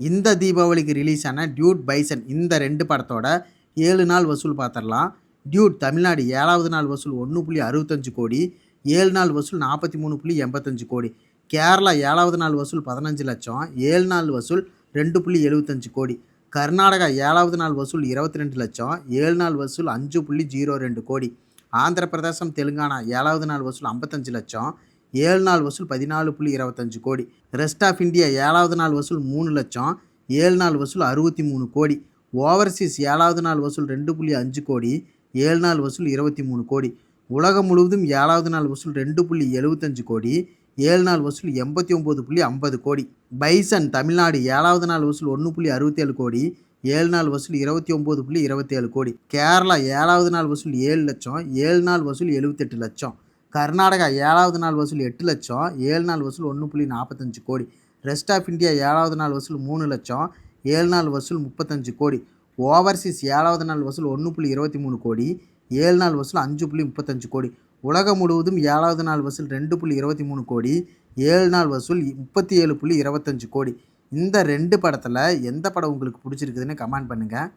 இந்த தீபாவளிக்கு ரிலீஸ் ஆன டியூட் பைசன் இந்த ரெண்டு படத்தோட ஏழு நாள் வசூல் பார்த்துடலாம். டியூட் தமிழ்நாடு ஏழாவது நாள் வசூல் ஒன்று புள்ளி அறுபத்தஞ்சு கோடி ஏழு நாள் வசூல் நாற்பத்தி மூணு புள்ளி எண்பத்தஞ்சு கோடி. கேரளா ஏழாவது நாள் வசூல் பதினஞ்சு லட்சம் ஏழு நாள் வசூல் ரெண்டு புள்ளி எழுபத்தஞ்சு கோடி. கர்நாடகா ஏழாவது நாள் வசூல் இருபத்தி ரெண்டு லட்சம் ஏழு நாள் வசூல் அஞ்சு புள்ளி ஜீரோ ரெண்டு கோடி. ஆந்திர பிரதேசம் தெலுங்கானா ஏழாவது நாள் வசூல் ஐம்பத்தஞ்சு லட்சம் ஏழு நாள் வசூல் பதினாலு புள்ளி இருபத்தஞ்சு கோடி ரெஸ்ட் ஆஃப் இந்தியா ஏழாவது நாள் வசூல் மூணு லட்சம் ஏழு நாள் வசூல் அறுபத்தி மூணு கோடி ஓவர்சீஸ் ஏழாவது நாள் வசூல் ரெண்டு புள்ளி அஞ்சு கோடி ஏழு நாள் வசூல் இருபத்தி மூணு கோடி உலகம் முழுவதும் ஏழாவது நாள் வசூல் ரெண்டு புள்ளி எழுபத்தஞ்சு கோடி ஏழு நாள் வசூல் எண்பத்தி ஒம்பது புள்ளி ஐம்பது கோடி பைசன் தமிழ்நாடு ஏழாவது நாள் வசூல் ஒன்று புள்ளி அறுபத்தேழு கோடி ஏழு நாள் வசூல் இருபத்தி ஒம்பது புள்ளி இருபத்தேழு கோடி கேரளா ஏழாவது நாள் வசூல் ஏழு லட்சம் ஏழு நாள் வசூல் எழுபத்தெட்டு லட்சம் கர்நாடகா ஏழாவது நாள் வசூல் எட்டு லட்சம் ஏழு நாள் வசூல் ஒன்று புள்ளி நாற்பத்தஞ்சு கோடி. ரெஸ்ட் ஆஃப் இந்தியா ஏழாவது நாள் வசூல் மூணு லட்சம் ஏழு நாள் வசூல் முப்பத்தஞ்சு கோடி. ஓவர்சீஸ் ஏழாவது நாள் வசூல் ஒன்று புள்ளி இருபத்தி மூணு கோடி ஏழு நாள் வசூல் அஞ்சு புள்ளி முப்பத்தஞ்சு கோடி. உலகம் முழுவதும் ஏழாவது நாள் வசூல் ரெண்டு புள்ளி இருபத்தி மூணு கோடி ஏழு நாள் வசூல் முப்பத்தி ஏழு புள்ளி இருபத்தஞ்சு கோடி. இந்த ரெண்டு படத்தில் எந்த படம் உங்களுக்கு பிடிச்சிருக்குதுன்னு கமெண்ட் பண்ணுங்கள்